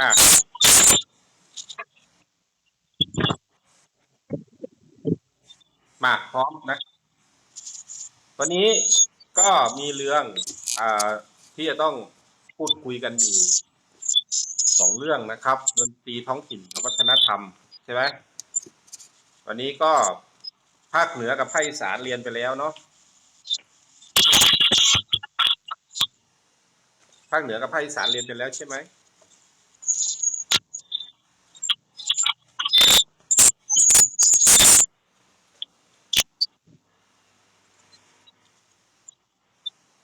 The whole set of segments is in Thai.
อะมาพร้อมนะวันนี้ก็มีเรื่องอที่จะต้องพูดคุยกันอยู่สองเรื่องนะครับ ดนตรีท้องถิ่นกับวัฒนธรรม ใช่ไหมวันนี้ก็ภาคเหนือกับภาคอีสานเรียนไปแล้วเนาะาคเหนือกับภาคอีสานเรียนไปแล้วใช่ไหม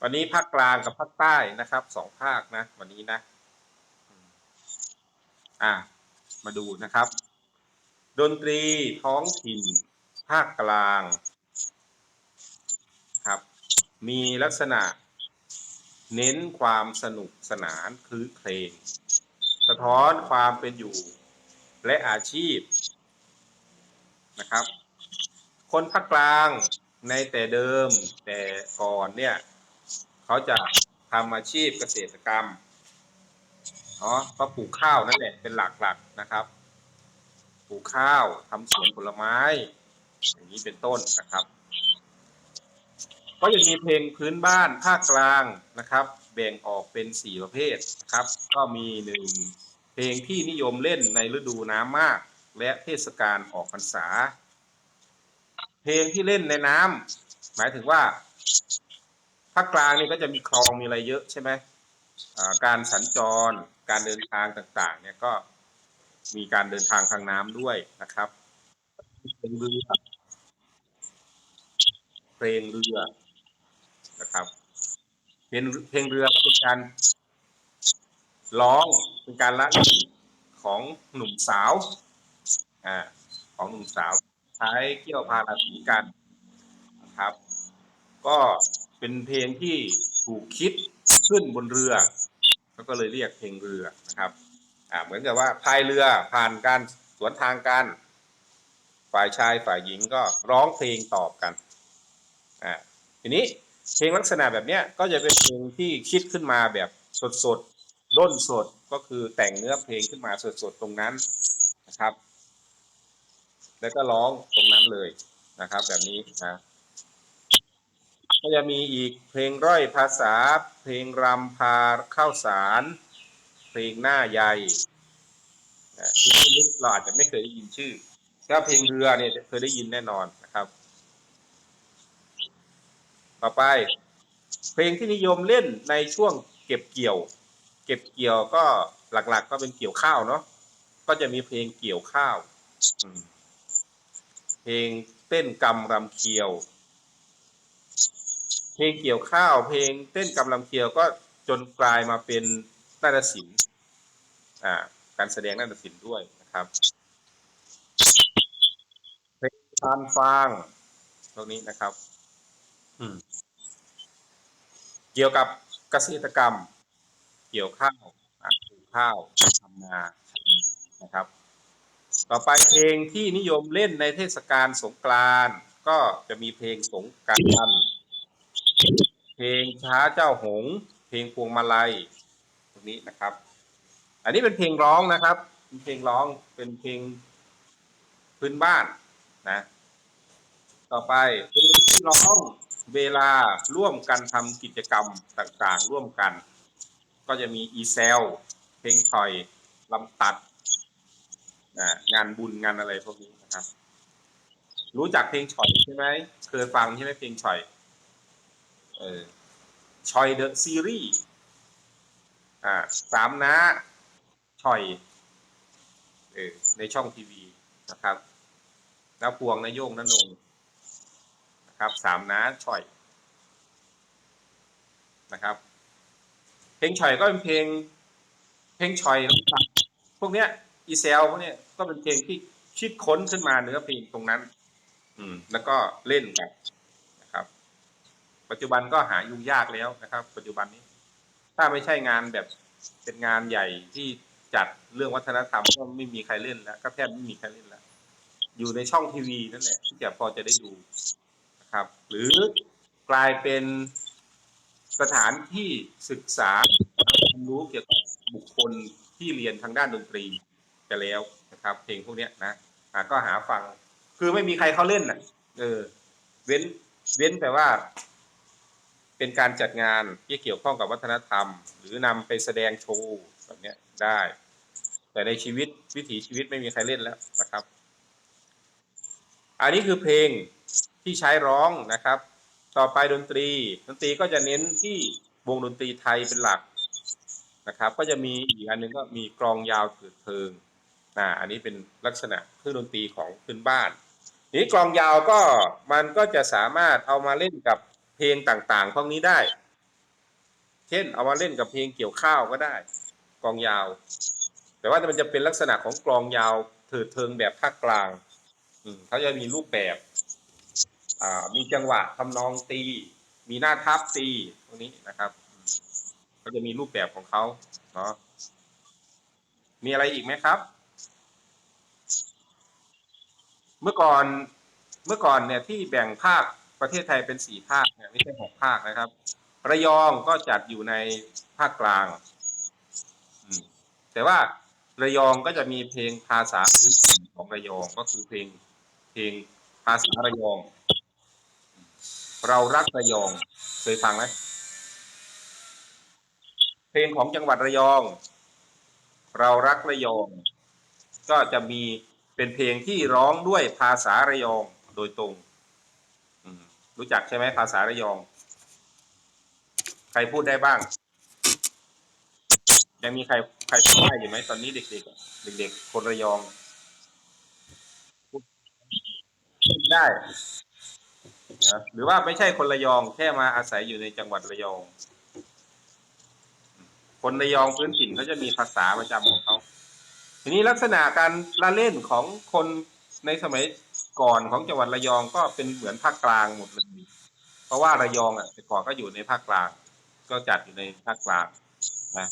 วันนี้ภาคกลางกับภาคใต้นะครับสองภาคนะ วันนี้นะ อ่า มาดูนะครับ ดนตรีท้องถิ่น ภาคกลาง ครับ มีลักษณะ เน้นความสนุกสนานคือเพลง สะท้อนความเป็นอยู่และอาชีพนะครับ คนภาคกลางในแต่เดิมแต่ก่อนเนี่ย เขาจะทำอาชีพเกษตรกรรมเนาะก็ปลูกข้าวนั่นแหละเป็นหลักๆนะครับ ปลูกข้าวทำสวนผลไม้ อย่างนี้เป็นต้นนะครับ ก็ยังมีเพลงพื้นบ้านภาคกลางนะครับ แบ่งออกเป็นสี่ประเภทนะครับ ก็มีหนึ่งเพลงที่นิยมเล่นในฤดูน้ำมาก และเทศกาลออกพรรษา เพลงที่เล่นในน้ำหมายถึงว่าภาคกลางนี่ก็จะมีคลองมีอะไรเยอะใช่ไหมการสัญจร การเดินทางต่างๆ เนี่ยก็มีการเดินทางทางน้ำด้วยนะครับเพลงเรือเพลงเรือ นะครับเพลงเพลงเรือก็เป็นการร้องเป็นการละเล่นของหนุ่มสาวอ่าของหนุ่มสาวใช้เกี่ยวพาราสีกันนะครับ ก็เป็นเพลงที่ถูกคิดขึ้นบนเรือเขาก็เลยเรียกเพลงเรือนะครับอ่าเหมือนกับว่าพายเรือผ่านการสวนทางกันฝ่ายชายฝ่ายหญิงก็ร้องเพลงตอบกันอ่าทีนี้ เพลงลักษณะแบบเนี้ยก็จะเป็นเพลงที่คิดขึ้นมาแบบสดๆด้นสดก็คือแต่งเนื้อเพลงขึ้นมาสดๆตรงนั้นนะครับ แล้วก็ร้องตรงนั้นเลยนะครับ แบบนี้นะก็จะมีอีกเพลงร้อยภาษา เพลงรำพาข้าวสาร เพลงหน้าใยนะที่นี่เราอาจจะไม่เคยได้ยินชื่อถ้าเพลงเรือเนี่ยเคยได้ยินแน่นอนนะครับ ต่อไป เพลงที่นิยมเล่นในช่วงเก็บเกี่ยว เก็บเกี่ยวก็หลักๆ ก็เป็นเกี่ยวข้าวเนาะก็จะมีเพลงเกี่ยวข้าวเพลงเต้นกำรำเคียว เพลงเกี่ยวข้าว เพลงเต้นกำลำเคียวก็จนกลายมาเป็นนาฏศิลป์อ่า การแสดงนาฏศิลป์ด้วยนะครับเพลงทานฟางตรงนี้นะครับ อืม เกี่ยวกับเกษตรกรรม เกี่ยวข้าวปลูกข้าวทำนานะครับ ต่อไปเพลงที่นิยมเล่นในเทศกาลสงกรานต์ก็จะมีเพลงสงกรานต์เพลงช้าเจ้าหงส์เพลงพวงมาลัยตรงนี้นะครับ อันนี้เป็นเพลงร้องนะครับเป็นเพลงร้องเป็นเพลงพื้นบ้านนะ ต่อไปเพลงที่ร้อง เวลาร่วมกันทำกิจกรรมต่างๆ ร่วมกัน ก็จะมีอีเซลเพลงถอยลำตัดงานบุญงานอะไรพวกนี้นะครับ รู้จักเพลงฉ่อยใช่ไหมเคยฟังใช่ไหมเพลงฉ่อยเออชอยเดอะซีรีส์อ่าสามน้าชอยเออในช่องทีวีนะครับน้าพวงนาโยงนานงนะ ครับสามน้าชอยนะครับ เพลงชอยก็เป็นเพลง เพลงชอยพวกเนี้ย อีเซลพวกเนี้ยก็เป็นเพลงที่คิดค้นขึ้นมาเนื้อเพลงตรงนั้น อืม แล้วก็เล่นกันนะครับ ปัจจุบันก็หายุ่งยากแล้วนะครับ ปัจจุบันนี้ ถ้าไม่ใช่งานแบบเป็นงานใหญ่ที่จัดเรื่องวัฒนธรรมก็ไม่มีใครเล่นแล้ว ก็แทบไม่มีใครเล่นแล้ว อยู่ในช่องทีวีนั่นแหละที่จะพอจะได้ดู ครับ หรือกลายเป็นสถานที่ศึกษาความรู้เกี่ยวกับบุคคลที่เรียนทางด้านดนตรีไปแล้วนะครับ เพลงพวกนี้นะะก็หาฟังคือไม่มีใครเขาเล่นน่ะเออ เว้นเว้นแต่ว่า เป็นการจัดงานที่เกี่ยวข้องกับวัฒนธรรม หรือนำไปแสดงโชว์แบบนี้ได้ แต่ในชีวิตวิถีชีวิตไม่มีใครเล่นแล้วนะครับ อันนี้คือเพลง ที่ใช้ร้องนะครับ ต่อไปดนตรี ดนตรีก็จะเน้นที่วงดนตรีไทยเป็นหลักนะครับ ก็จะมีอีกอันหนึงก็มีกลองยาวถือเทิงนะอันนี้เป็นลักษณะเครื่องดนตรีของพื้นบ้าน นี้กลองยาวก็มันก็จะสามารถเอามาเล่นกับเพลงต่างๆพวกนี้ได้ เช่นเอามาเล่นกับเพลงเกี่ยวข้าวก็ได้ กลองยาว แต่ว่ามันจะเป็นลักษณะของกลองยาวถือเทิงแบบภาคกลางอืมเขาจะมีรูปแบบ มีจังหวะทำนองตี มีหน้าทับตีตรงนี้นะครับก็จะมีรูปแบบของเขาเนาะมีอะไรอีกไหมครับ เมื่อก่อนเมื่อก่อนเนี่ยที่แบ่งภาคประเทศไทยเป็นสี่ภาคเนี่ยไม่ใช่หกภาคนะครับ ระยองก็จัดอยู่ในภาคกลางแต่ว่าระยองก็จะมีเพลงภาษาพื้นถิ่นของระยองก็คือเพลงเพลงภาษาระยอง เรารักระยองเคยฟังไหมเพลงของจังหวัดระยอง เรารักระยอง ก็จะมีเป็นเพลงที่ร้องด้วยภาษาระยองโดยตรงรู้จักใช่ไหมภาษาระยอง ใครพูดได้บ้าง ยังมีใครใครพูดได้อยู่ไหมตอนนี้เด็กๆเด็ก ๆ คนระยองพูดได้ นะหรือว่าไม่ใช่คนระยองแค่มาอาศัยอยู่ในจังหวัดระยอง คนระยองพื้นถิ่นเขาจะมีภาษาประจำของเขาทีนี้ลักษณะการละเล่นของคนในสมัยก่อนของจังหวัดระยองก็เป็นเหมือนภาคกลางหมดเลยเพราะว่าระยองอะแต่ก่อนก็อยู่ในภาคกลาง ก็จัดอยู่ในภาคกลางนะ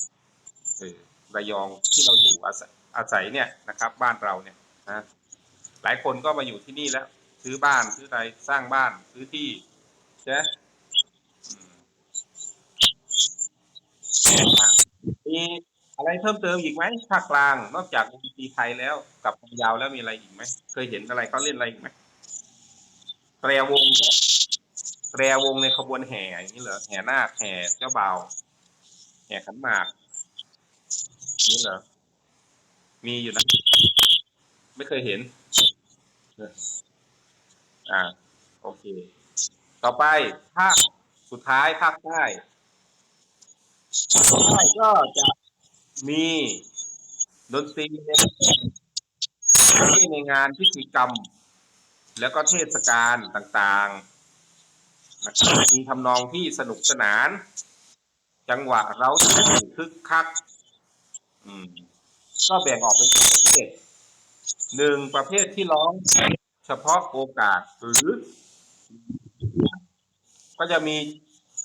เออระยองที่เราอยู่อาศัยอาศัยเนี่ยนะครับ บ้านเราเนี่ยนะหลายคนก็มาอยู่ที่นี่แล้ว ซื้อบ้านซื้ออะไรสร้างบ้านซื้อที่ใช่มีอะไรเพิ่มเติมอีกไหมภาคกลางนอกจากดนตรีไทยแล้วกับกองยาวแล้วมีอะไรอีกไหมเคยเห็นอะไรเขาเล่นอะไรอีกไหมแตรวงเหรอแตรวงในขบวนแห่อย่างนี้เหรอแห่นาคแห่เจ้าบ่าวแห่ขันหมากนี่เหรอมีอยู่นะ ไม่เคยเห็น อ่า โอเค ต่อไปภาคสุดท้ายภาคใต้ภาคใต้ก็จะมีดนตรีในที่ในงานพิธีกรรม แล้วก็เทศกาลต่างๆนะครับมีทำนองที่สนุกสนาน จังหวะเราใจคึกคัก อืม ก็แบ่งออกเป็นสองประเภทหนึ่งประเภทที่ร้อง เฉพาะโอกาสหรือ ก็จะมี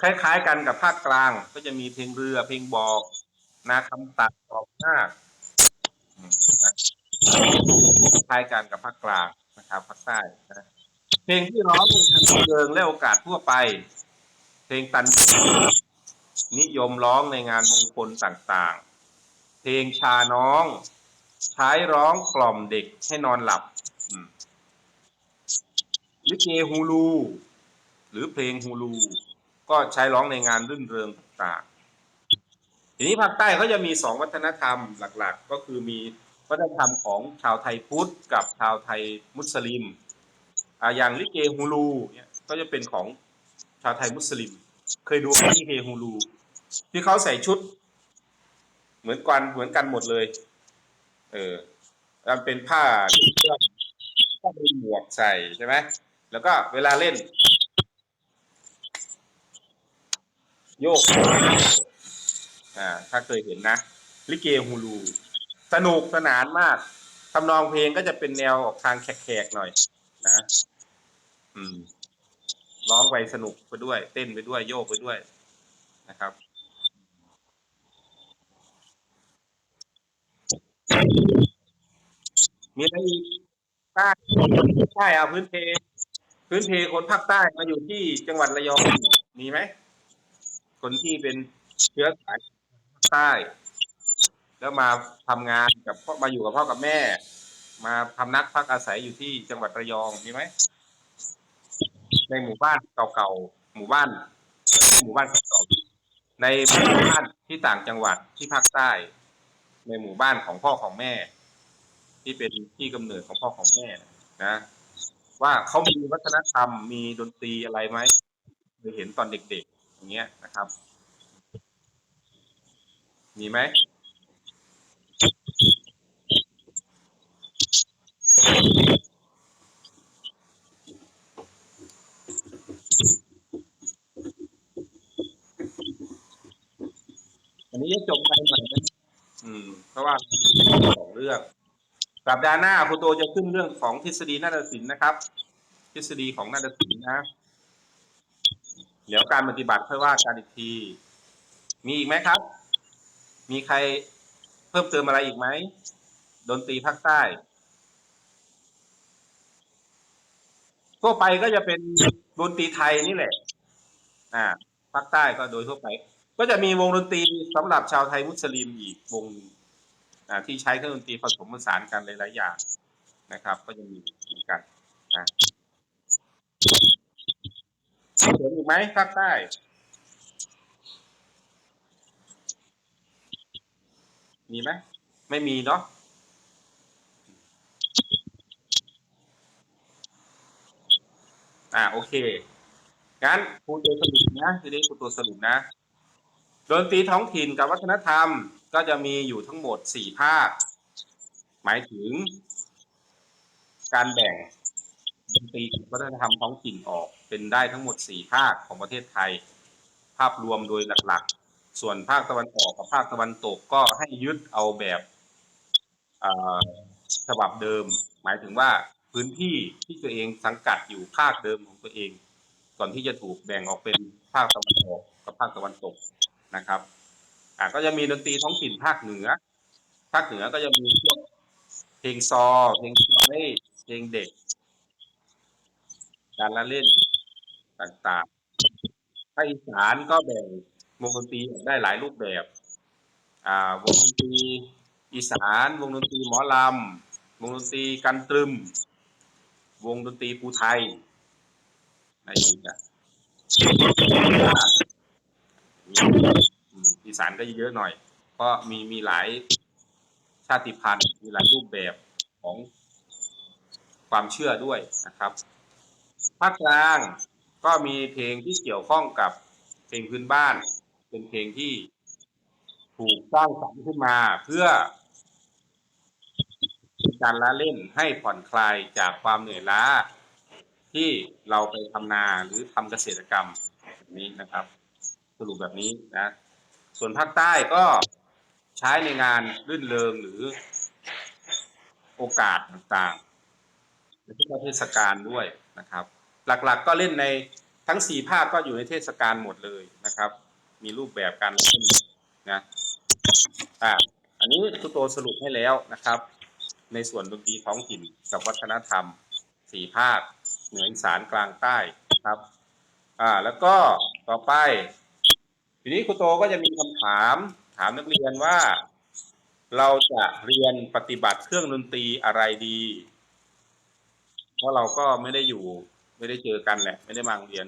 คล้ายๆกันกับภาคกลาง ก็จะมีเพลงเรือเพลงบอกนาคำตัดออกหน้าอืมนะคล้ายกันกับภาคกลางนะครับภาคใต้นะเพลงที่ร้องในงานเทิงและโอกาสทั่วไป เพลงตันนิยมร้องในงานมงคลต่างๆ เพลงชาน้อง ใช้ร้องกล่อมเด็กให้นอนหลับ ลิเกฮูลูหรือเพลงฮูลูก็ใช้ร้องในงานรื่นเริงต่างๆทีนี้ภาคใต้เขาจะมีสองวัฒนธรรมหลักๆ ก็คือมีวัฒนธรรมของชาวไทยพุทธกับชาวไทยมุสลิมอย่างลิเกฮูลูเนี่ยก็จะเป็นของชาวไทยมุสลิม เคยดูลิเกฮูลูที่เขาใส่ชุด เหมือนกันเหมือนกันหมดเลย เออมันเป็นผ้าเครื่องก็มีหมวกใส่ใช่ไหม แล้วก็เวลาเล่น โยก อ่า ถ้าเคยเห็นนะ ลิเกฮูลู สนุกสนานมากทำนองเพลงก็จะเป็นแนวออกทางแขกๆหน่อย นะ อืม ร้องไปสนุกไปด้วย เต้นไปด้วย โยกไปด้วยนะครับมีอะไรอีกใต้ใช่เอาพื้นเพ พื้นเพคนภาคใต้มาอยู่ที่จังหวัดระยองมีไหม คนที่เป็นเชื้อสายใต้ แล้วมาทำงานกับพ่อมาอยู่กับพ่อกับแม่ มาพำนักพักอาศัยอยู่ที่จังหวัดระยองมีไหมในหมู่บ้านเก่าๆหมู่บ้าน หมู่บ้านเก่าในหมู่บ้านที่ต่างจังหวัดที่ภาคใต้ ในหมู่บ้านของพ่อของแม่ ที่เป็นที่กำเนิดของพ่อของแม่นะ ว่าเขามีวัฒนธรรมมีดนตรีอะไรไหมเคยเห็นตอนเด็กๆ อย่างเงี้ยนะครับ มีไหมอันนี้จะจบไปหน่อยนะอืม เพราะว่าสองเรื่อง สัปดาห์หน้าครูโตจะขึ้นเรื่องของทฤษฎีนาฏศิลป์นะครับ ทฤษฎีของนาฏศิลป์นะ เดี๋ยวการปฏิบัติค่อยว่ากันอีกที มีอีกไหมครับ มีใครเพิ่มเติมอะไรอีกไหมดนตรีภาคใต้ทั่วไปก็จะเป็นดนตรีไทยนี่แหละ อ่าภาคใต้ก็โดยทั่วไป ก็จะมีวงดนตรีสำหรับชาวไทยมุสลิมอีกวงหนึ่ง ที่ใช้เครื่องดนตรีผสมผสานกันหลายๆอย่างนะครับ ก็จะมีเหมือนกันนะเห็นอีกไหมภาคใต้มีไหมไม่มีเนาะอ่าโอเคงั้นครูตัวสรุปนะทีนี้ครูตัวสรุปนะดนตรีท้องถิ่นกับวัฒนธรรม ก็จะมีอยู่ทั้งหมดสี่ภาค หมายถึง การแบ่งดนตรีวัฒนธรรมท้องถิ่นออกเป็นได้ทั้งหมดสี่ภาคของประเทศไทย ภาพรวมโดยหลักๆ ส่วนภาคตะวันออกกับภาคตะวันตกก็ให้ยึดเอาแบบฉบับเดิม หมายถึงว่าพื้นที่ที่ตัวเองสังกัดอยู่ภาคเดิมของตัวเอง ก่อนที่จะถูกแบ่งออกเป็นภาคตะวันออกกับภาคตะวันตกนะครับ อ่าก็จะมีดนตรีท้องถิ่นภาคเหนือ ภาคเหนือก็จะมีพวกเพลงซอ เพลงซอยเพลงเด็กการละเล่นต่างๆภาคอีสานก็แบ่งวงดนตรีได้หลายรูปแบบ อ่าวงดนตรีอีสาน วงดนตรีหมอลำ วงดนตรีกันตรึม วงดนตรีภูไทยในอีกอะ อีสานก็เยอะหน่อยเพราะมีมีหลายชาติพันธุ์มีหลายรูปแบบของความเชื่อด้วยนะครับภาคกลางก็มีเพลงที่เกี่ยวข้องกับเพลงพื้นบ้าน เป็นเพลงที่ถูกสร้างสรรค์ขึ้นมาเพื่อการละเล่นให้ผ่อนคลายจากความเหนื่อยล้า ที่เราไปทำนาหรือทำเกษตรกรรมแบบนี้นะครับ สรุปแบบนี้นะ ส่วนภาคใต้ก็ใช้ในงานรื่นเริงหรือโอกาสต่างๆในทุกเทศกาลด้วยนะครับ หลักๆก็เล่นในทั้งสี่ภาคก็อยู่ในเทศกาลหมดเลยนะครับ มีรูปแบบการเล่นนะอ่าอันนี้คือตัวสรุปให้แล้วนะครับ ในส่วนดนตรีท้องถิ่นกับวัฒนธรรมสี่ภาคเหนืออีสานกลางใต้นะครับ อ่า แล้วก็ต่อไป ทีนี้ครูโตก็จะมีคำถามถามนักเรียนว่า เราจะเรียนปฏิบัติเครื่องดนตรีอะไรดี เพราะเราก็ไม่ได้อยู่ ไม่ได้เจอกันแหละ ไม่ได้มาโรงเรียน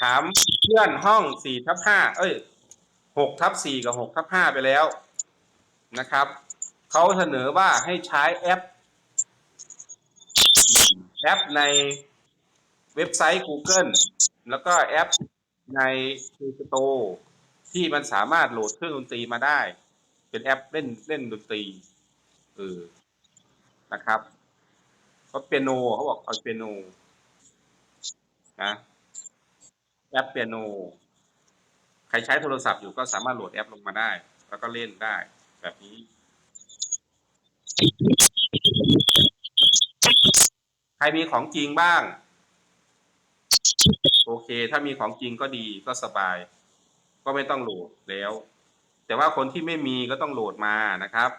ถามเพื่อนห้องสี่ทับห้าเอ้ยหกทับสี่กับหกทับห้าไปแล้วนะครับเขาเสนอว่าให้ใช้แอป แอปในเว็บไซต์ Google แล้วก็แอป ใน Play Store ที่มันสามารถโหลดเครื่องดนตรีมาได้ เป็นแอปเล่นเล่นดนตรีเออนะครับก็เปียโนเขาบอกเอาเปียโนนะแอปเปียโนใครใช้โทรศัพท์อยู่ก็สามารถโหลดแอปลงมาได้ แล้วก็เล่นได้ แบบนี้ ใครมีของจริงบ้าง โอเค ถ้ามีของจริงก็ดีก็สบาย ก็ไม่ต้องโหลดแล้ว แต่ว่าคนที่ไม่มีก็ต้องโหลดมานะครับ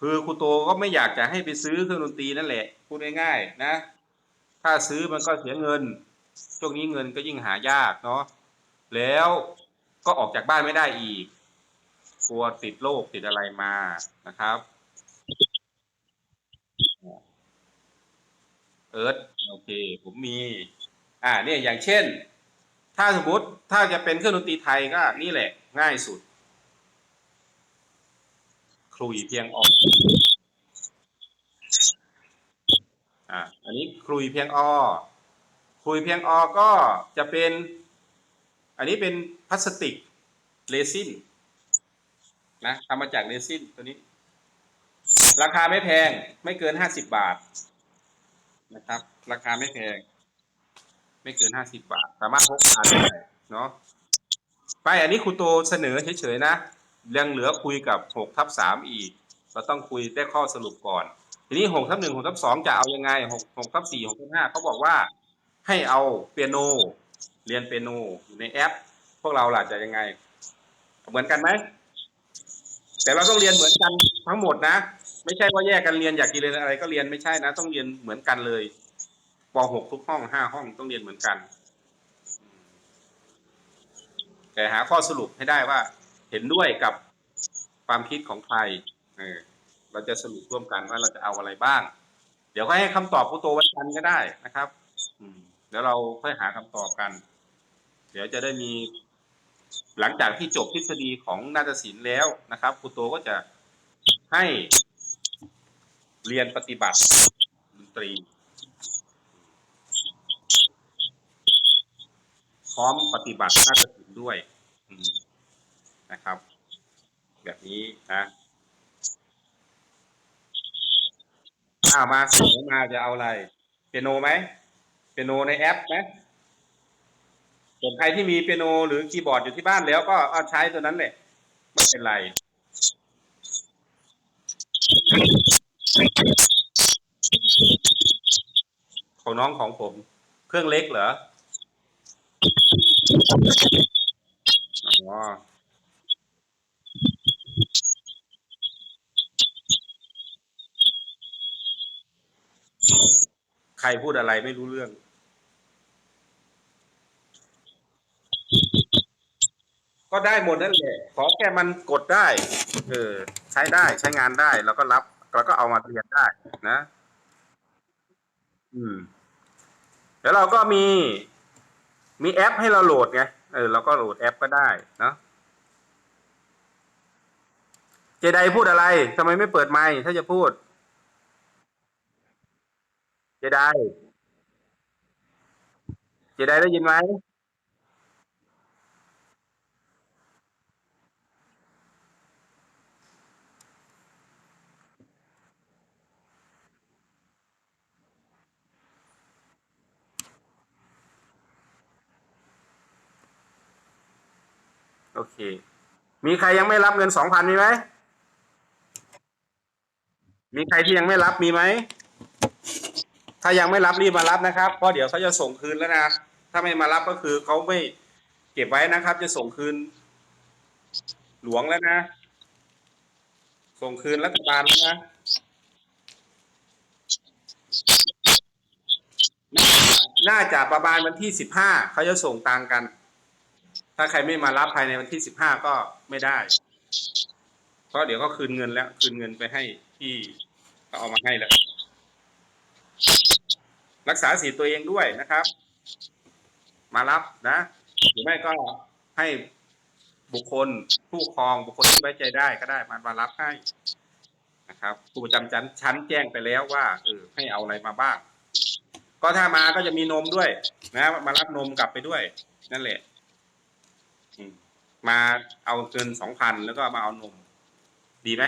คือครูโตก็ไม่อยากจะให้ไปซื้อเครื่องดนตรีนั่นแหละพูดง่ายๆนะ ถ้าซื้อมันก็เสียเงิน ช่วงนี้เงินก็ยิ่งหายากเนาะแล้วก็ออกจากบ้านไม่ได้อีกกลัวติดโรคติดอะไรมานะครับ เอิร์ธโอเค ผมมี อ่าเนี่ยอย่างเช่น ถ้าสมมติถ้าจะเป็นเครื่องดนตรีไทยก็นี่แหละง่ายสุดคลุยเพียงออกอ่าอันนี้คลุยเพียงออคลุยเพียงออก็จะเป็น อันนี้เป็นพลาสติกเรซินนะทำมาจากเรซินตัวนี้ ราคาไม่แพงไม่เกินห้าสิบบาทนะครับ ราคาไม่แพง ไม่เกินห้าสิบบาท สามารถพกพาได้เนาะไปอันนี้ครูโตเสนอเฉยๆนะยังเหลือคุยกับหกทับสามอีก เราต้องคุยได้ข้อสรุปก่อน ทีนี้หกทับหนึ่งหกทับสองจะเอายังไงหกหกทับสี่หกทับห้าเขาบอกว่าให้เอาเปียโน เรียนเปียโนอยู่ในแอป พวกเราล่ะจะยังไง เหมือนกันไหมแต่เราต้องเรียนเหมือนกันทั้งหมดนะ ไม่ใช่ว่าแยกกันเรียนอยากเรียนอะไรก็เรียนไม่ใช่นะ ต้องเรียนเหมือนกันเลย ป .6 ทุกห้องห้าห้องต้องเรียนเหมือนกัน แต่หาข้อสรุปให้ได้ว่า เห็นด้วยกับความคิดของใครเออเราจะสรุปร่วมกันว่าเราจะเอาอะไรบ้าง เดี๋ยวก็ให้คำตอบผู้โตวันจันทร์ก็ได้นะครับ อืมเดี๋ยวเราค่อยหาคำตอบกัน เดี๋ยวจะได้มี หลังจากที่จบทฤษฎีของนาฏศิลป์แล้วนะครับครูโตก็จะให้เรียนปฏิบัติดนตรี พร้อมปฏิบัตินาฏศิลป์ด้วยนะครับ แบบนี้นะอ้าวมาเสนอมาจะเอาอะไรเปียโนไหมเปียโนในแอปไหมส่วนใครที่มีเปียโนหรือคีย์บอร์ดอยู่ที่บ้านแล้วก็เอาใช้ตัวนั้นแหละไม่เป็นไรของน้องของผม เครื่องเล็กเหรอ อ๋อใครพูดอะไรไม่รู้เรื่อง ก็ได้หมดนั่นแหละ ขอแค่มันกดได้ เออ ใช้ได้ใช้งานได้ แล้วก็รับ แล้วก็เอามาเรียนได้นะ อืม แล้วเราก็มี มีแอปให้เราโหลดไง เออเราก็โหลดแอปก็ได้เนาะ เจไดพูดอะไรทำไมไม่เปิดไมค์ถ้าจะพูด เจได เจไดได้ยินไหม เค มีใครยังไม่รับเงินสองพันมีไหม มีใครที่ยังไม่รับมีไหม ถ้ายังไม่รับรีบมารับนะครับ เพราะเดี๋ยวเขาจะส่งคืนแล้วนะ ถ้าไม่มารับก็คือเขาไม่เก็บไว้นะครับ จะส่งคืน หลวงแล้วนะ ส่งคืนรัฐบาลแล้วนะน่าจะประมาณวันที่สิบห้าเขาจะส่งตังค์กัน ถ้าใครไม่มารับภายในวันที่สิบห้าก็ไม่ได้ เพราะเดี๋ยวก็คืนเงินแล้ว คืนเงินไปให้ที่เขาเอามาให้แล้ว รักษาสิทธิ์ตัวเองด้วยนะครับ มารับนะ หรือไม่ก็ให้บุคคลผู้ครองบุคคลที่ไว้ใจได้ก็ได้มามารับให้นะครับครูประจำชั้นชั้นแจ้งไปแล้วว่าเออให้เอาอะไรมาบ้าง ก็ถ้ามาก็จะมีนมด้วย นะ มารับนมกลับไปด้วย นั่นแหละ มาเอาเงินสองพันแล้วก็มาเอานม ดีไหม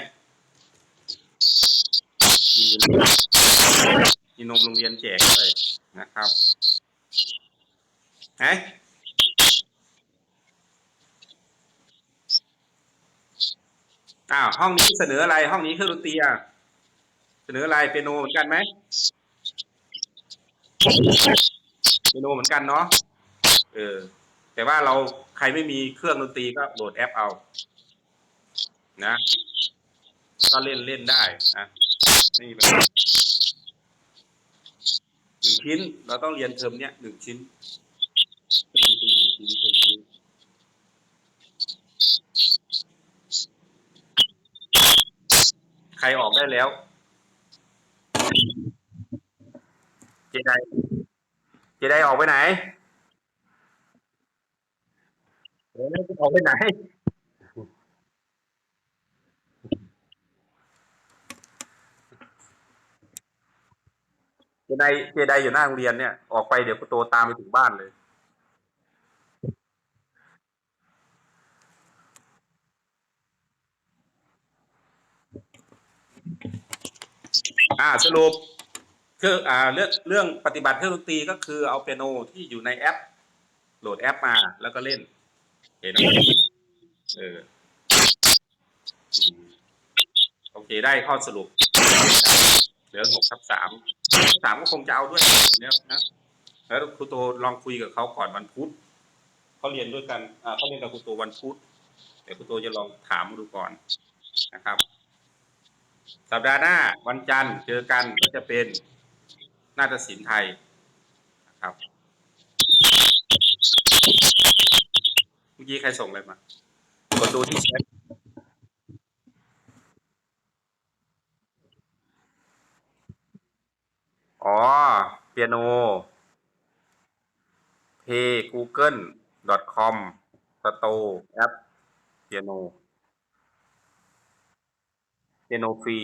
ดีนะมีนมโรงเรียนแจกด้วยนะครับไหนอ้าวห้องนี้เสนออะไรห้องนี้เครื่องดนตรีอะเสนออะไรเปียโนเหมือนกันไหมเปียโนเหมือนกันเนาะเออ แต่ว่าเราใครไม่มีเครื่องดนตรีก็โหลดแอปเอา นะ ก็เล่นเล่นได้นะไม่มีปัญหาหนึ่งชิ้น เราต้องเรียนเทอมเนี้ยหนึ่งชิ้นใครออกได้แล้วเจไดเจไดออกไปไหน เออออกไปไหนเจไดเจไดอยู่หน้าโรงเรียนเนี่ย ออกไปเดี๋ยวกูโตตามไปถึงบ้านเลย อ่าสรุปคืออ่าเรื่องเรื่องปฏิบัติเครื่องดนตรีก็คือเอาเปียโนที่อยู่ในแอป โหลดแอปมาแล้วก็เล่น นไหมเออโอเคได้ข้อสรุป เหลือหกทับสามสามก็คงจะเอาด้วยเนี่ยนะแล้วครูโตลองคุยกับเขาก่อนวันพุธเขาเรียนด้วยกันอ่าเขาเรียนกับครูโตวันพุธเดี๋ยวครูโตจะลองถามดูก่อนนะครับ สัปดาห์หน้าวันจันทร์เจอกันก็จะเป็นนาฏศิลป์ไทยนะครับ เมื่ อกี้ใครส่งอะไรมากดดูที่แชทอ๋อ เปียโน p google com สโตแอปเปียโน เปียโนฟรี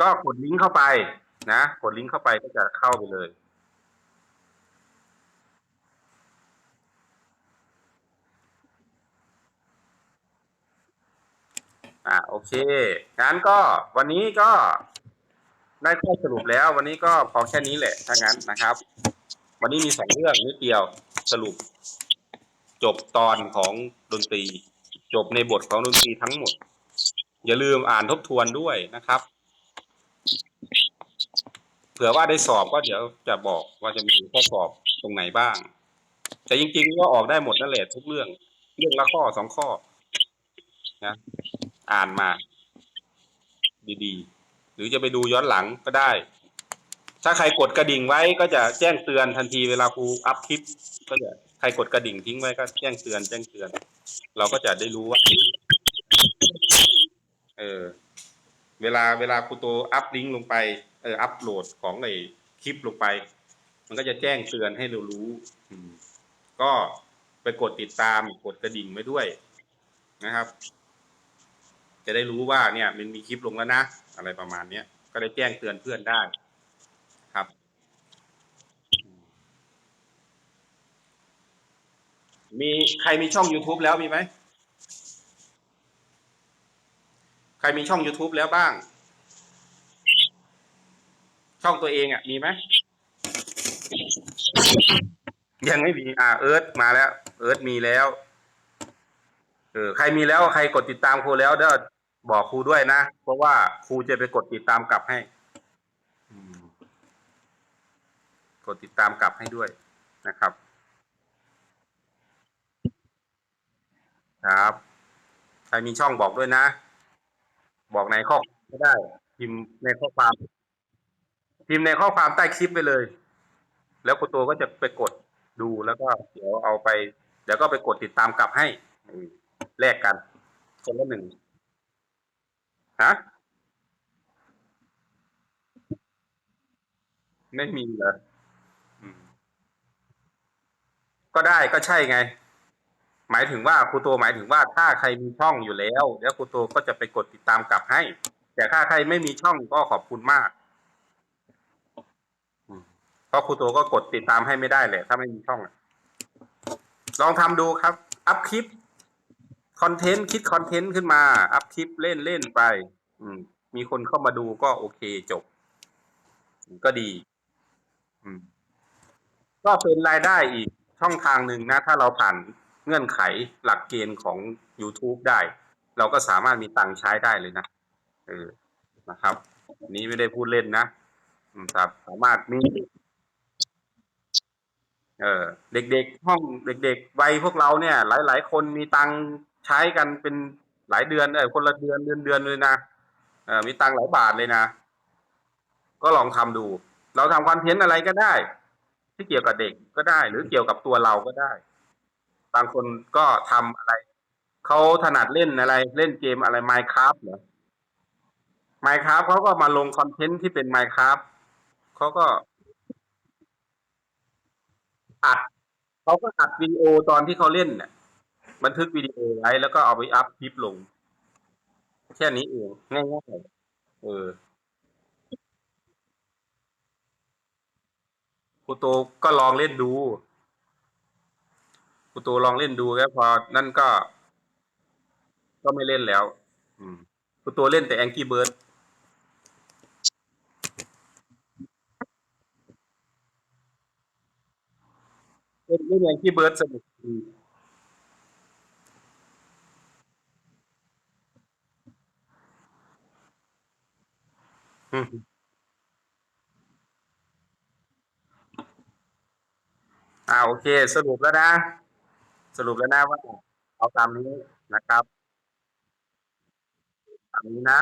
ก็กดลิงก์เข้าไปนะ กดลิงก์เข้าไปก็จะเข้าไปเลย อ่าโอเคงั้นก็วันนี้ก็ได้ข้อสรุปแล้ว วันนี้ก็พอแค่นี้แหละถ้างั้นนะครับ วันนี้มีสองเรื่องนิดเดียวสรุป จบตอนของดนตรี จบในบทของดนตรีทั้งหมด อย่าลืมอ่านทบทวนด้วยนะครับ เผื่อว่าได้สอบก็เดี๋ยวจะบอกว่าจะมีข้อสอบตรงไหนบ้าง แต่จริงๆก็ออกได้หมดนั่นแหละทุกเรื่อง เรื่องละข้อสองข้อนะ อ่านมา ดีๆ หรือจะไปดูย้อนหลังก็ได้ ถ้าใครกดกระดิ่งไว้ก็จะแจ้งเตือนทันทีเวลาครูอัพคลิป ก็จะใครกดกระดิ่งทิ้งไว้ก็แจ้งเตือน แจ้งเตือน เราก็จะได้รู้ว่า เออ เวลาเวลาครูโตอัพลิงก์ลงไป เอออัพโหลดของในคลิปลงไป มันก็จะแจ้งเตือนให้เรารู้ ก็ไปกดติดตามกดกระดิ่งไว้ด้วยนะครับ จะได้รู้ว่าเนี่ยมันมีคลิปลงแล้วนะ อะไรประมาณเนี้ยก็ได้แจ้งเตือนเพื่อนได้ครับ มีใครมีช่อง YouTube แล้วมีไหม ใครมีช่อง YouTube แล้วบ้าง ช่องตัวเองอะ มีไหม ยังไม่มีอ่าเอิร์ธมาแล้ว เอิร์ธมีแล้ว เออใครมีแล้วใครกดติดตามโคแล้วเดี๋ยว บอกครูด้วยนะ เพราะว่าครูจะไปกดติดตามกลับให้กดติดตามกลับให้ด้วยนะครับ ครับ ใครมีช่องบอกด้วยนะ บอกในข้อความก็ได้ พิมพ์ในข้อความ พิมพ์ในข้อความใต้คลิปไปเลย แล้วครูโตก็จะไปกดดูแล้วก็เดี๋ยวเอาไป เดี๋ยวก็ไปกดติดตามกลับให้แลกกัน คนละหนึ่ง ฮะ ไม่มีเหรออืม ก็ได้ก็ใช่ไง หมายถึงว่าครูโตหมายถึงว่าถ้าใครมีช่องอยู่แล้ว แล้วครูโตก็จะไปกดติดตามกลับให้ แต่ถ้าใครไม่มีช่องก็ขอบคุณมากอืมเพราะครูโตก็กดติดตามให้ไม่ได้แหละ ถ้าไม่มีช่องอะลองทำดูครับ อัพคลิป คอนเทนต์คิดคอนเทนต์ขึ้นมา อัพคลิปเล่นเล่นไป อืม มีคนเข้ามาดูก็โอเคจบ ก็ดี อืม ก็เป็นรายได้อีกช่องทางหนึ่งนะ ถ้าเราผ่านเงื่อนไขหลักเกณฑ์ของ YouTube ได้ เราก็สามารถมีตังค์ใช้ได้เลยนะเออนะครับ นี้ไม่ได้พูดเล่นนะครับสามารถมีเออเด็กๆห้องเด็กๆวัยพวกเราเนี่ย หลาย ๆ คนมีตังค์ ใช้กันเป็นหลายเดือนเออคนละเดือนเดือนเดือนเลยนะเออมีตังค์หลายบาทเลยนะ ก็ลองทำดู เราทำคอนเทนต์อะไรก็ได้ ที่เกี่ยวกับเด็กก็ได้ หรือเกี่ยวกับตัวเราก็ได้บางคนก็ทำอะไรเขาถนัดเล่นอะไร เล่นเกมอะไร Minecraft เหรอ Minecraft เขาก็มาลงคอนเทนต์ที่เป็น Minecraft เขาก็อัดเขาก็อัดวิดีโอตอนที่เขาเล่นเนี่ย บันทึกวิดีโอไว้แล้วก็เอาไปอัพคลิปลง แค่นี้เองง่ายๆเออครูโตก็ลองเล่นดูครูโตลองเล่นดูแล้วพอนั่นก็ ก็ไม่เล่นแล้ว อืมครูโตเล่นแต่ Angry Bird เล่นเล่น Angry Bird สนุกดี อืมอ่า โอเค สรุปแล้วนะ สรุปแล้วนะว่า เอาตามนี้นะครับ ตามนี้นะ